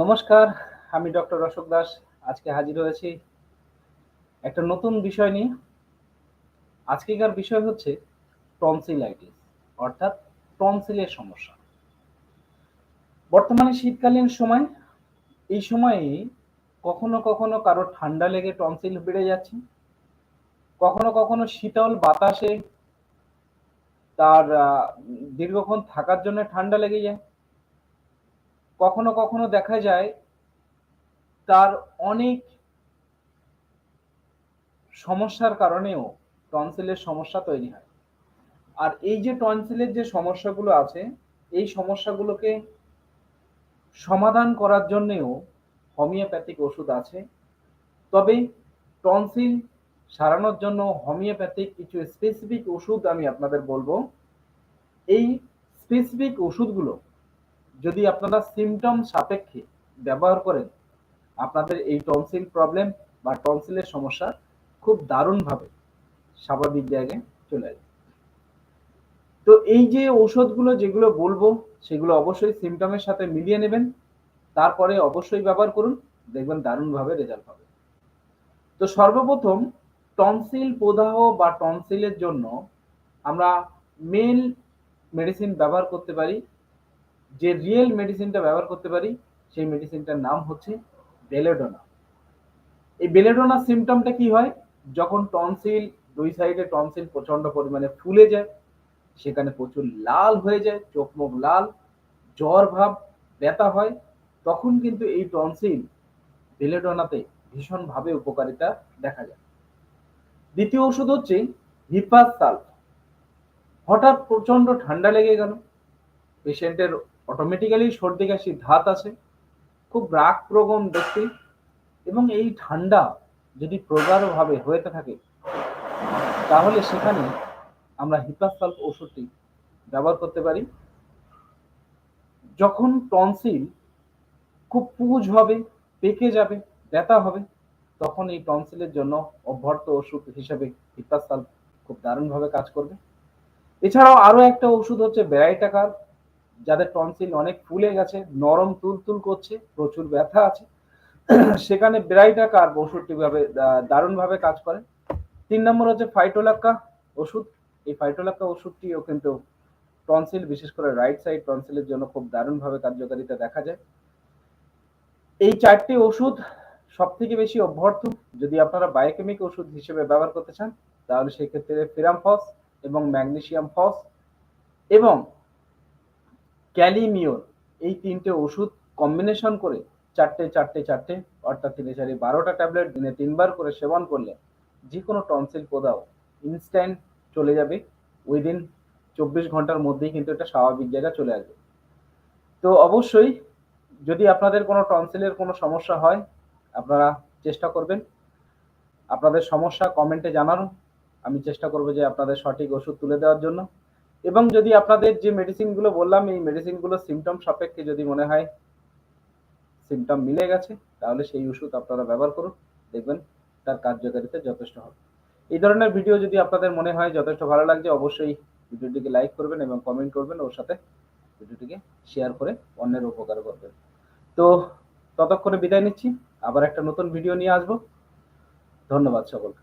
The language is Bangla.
নমস্কার, আমি ডক্টর অশোক দাস। আজকে হাজির হয়েছি একটা নতুন বিষয় নিয়ে। আজকেকার বিষয় হচ্ছে টনসিলাইটিস, অর্থাৎ টনসিলের সমস্যা। বর্তমানে শীতকালীন সময়, এই সময়ে কখনো কখনো কারও ঠান্ডা লেগে টনসিল বেড়ে যাচ্ছে, কখনো কখনো শীতল বাতাসে তার দীর্ঘক্ষণ থাকার জন্য ঠান্ডা লেগে যায়। কখনো কখনো দেখা যায় তার অনেক সমস্যার কারণেও টনসিলের সমস্যা তৈরি হয়। আর এই যে টনসিলের যে সমস্যাগুলো আছে, এই সমস্যাগুলোকে সমাধান করার জন্যেও হোমিওপ্যাথিক ওষুধ আছে। তবে টনসিল সারানোর জন্য হোমিওপ্যাথিক কিছু স্পেসিফিক ওষুধ আমি আপনাদের বলব। এই স্পেসিফিক ওষুধগুলো যদি আপনারা সিমটম সাপেক্ষে ব্যবহার করেন, আপনাদের এই টনসিল প্রবলেম বা টনসিলের সমস্যা খুব দারুণভাবে স্বাভাবিক জায়গায় চলে আসবে। তো এই যে ঔষধগুলো যেগুলো বলব, সেগুলো অবশ্যই সিমটমের সাথে মিলিয়ে নেবেন। তারপরে অবশ্যই ব্যবহার করুন, দেখবেন দারুণভাবে রেজাল্ট হবে। তো সর্বপ্রথম টনসিল প্রদাহ বা টনসিলের জন্য আমরা মেল মেডিসিন ব্যবহার করতে পারি যে রিয়েল মেডিসিনটা ব্যবহার করতে পারি, সেই মেডিসিনটার নাম হচ্ছে বেলেডোনা এই বেলেডোনা সিমটমটা কি হয়? যখন টনসিল দুই সাইডে টনসিল প্রচণ্ড পরিমাণে ফুলে যায়, সেখানে প্রচুর লাল হয়ে যায়, চোখ মুখ লাল, জ্বর ভাব, ব্যথা হয়, তখন কিন্তু এই টনসিল বেলেডোনাতে ভীষণভাবে উপকারিতা দেখা যায়। দ্বিতীয় ওষুধ হচ্ছে হিপাস সালফ। হঠাৎ প্রচণ্ড ঠান্ডা লেগে গেল পেশেন্টের অটোমেটিক্যালি সর্দি কাশি, ধাত আছে, খুব রাগ প্রবণ ব্যক্তি এবং এই ঠান্ডা যদি প্রগাঢ়ভাবে হয়ে থাকে, তাহলে সেখানে আমরা হিপাসাল্প ওষুধটি ব্যবহার করতে পারি। যখন টনসিল খুব পুজ হবে, পেকে যাবে, ব্যথা হবে, তখন এই টনসিলের জন্য অভ্যর্থ ওষুধ হিসাবে হিপাসাল্প খুব দারুণভাবে কাজ করবে। এছাড়াও আরও একটা ওষুধ হচ্ছে ব্যারাইটাকার যাদের টনসিল অনেক ফুলে গেছে, নরম তুলতুল করছে, প্রচুর ব্যথা আছে। সেখানে ব্রাইটাকার ওষুধটি ভাবে দারুণভাবে কাজ করে। তিন নম্বর হচ্ছে ফাইটোলাক্কা ওষুধ এই ফাইটোলাক্কা ওষুধটিও কিন্তু টনসিল বিশেষ করে রাইট সাইড টনসিলের জন্য খুব দারুণভাবে কার্যকারিতা দেখা যায়। এই চারটি ওষুধ সব থেকে বেশি অভ্যর্থ। যদি আপনারা বায়োকেমিক ওষুধ হিসেবে ব্যবহার করতে চান, তাহলে সেই ক্ষেত্রে ফিরামফস এবং ম্যাগনেসিয়াম ফস এবং ক্যালিমিওর, এই তিনটে ওষুধ কম্বিনেশন করে চারটে চারটে চারটে, অর্থাৎ তিনে চারি বারোটা ট্যাবলেট দিনে তিনবার করে সেবন করলে যে কোনো টনসিল পোদাও ইনস্ট্যান্ট চলে যাবে। উইদিন চব্বিশ ঘণ্টার মধ্যেই কিন্তু এটা স্বাভাবিক জায়গা চলে আসবে। তো অবশ্যই যদি আপনাদের কোনো টনসিলের কোনো সমস্যা হয়, আপনারা চেষ্টা করবেন। আপনাদের সমস্যা কমেন্টে জানানো। আমি চেষ্টা করব যে আপনাদের সঠিক ওষুধ তুলে দেওয়ার জন্য। এবং যদি আপনাদের যে মেডিসিনগুলো বললাম, এই মেডিসিনগুলো সিমটম সাপেক্ষে যদি মনে হয় সিমটম মিলে গেছে, তাহলে সেই ওষুধ আপনারা ব্যবহার করুন, দেখবেন তার কার্যকারিতা যথেষ্ট হবে। এই ধরনের ভিডিও যদি আপনাদের মনে হয় যথেষ্ট ভালো লাগছে, অবশ্যই ভিডিওটিকে লাইক করবেন এবং কমেন্ট করবেন, ওর সাথে ভিডিওটিকে শেয়ার করে অন্যের উপকার করবেন। তো ততক্ষণে বিদায় নিচ্ছি, আবার একটা নতুন ভিডিও নিয়ে আসব। ধন্যবাদ সকলকে।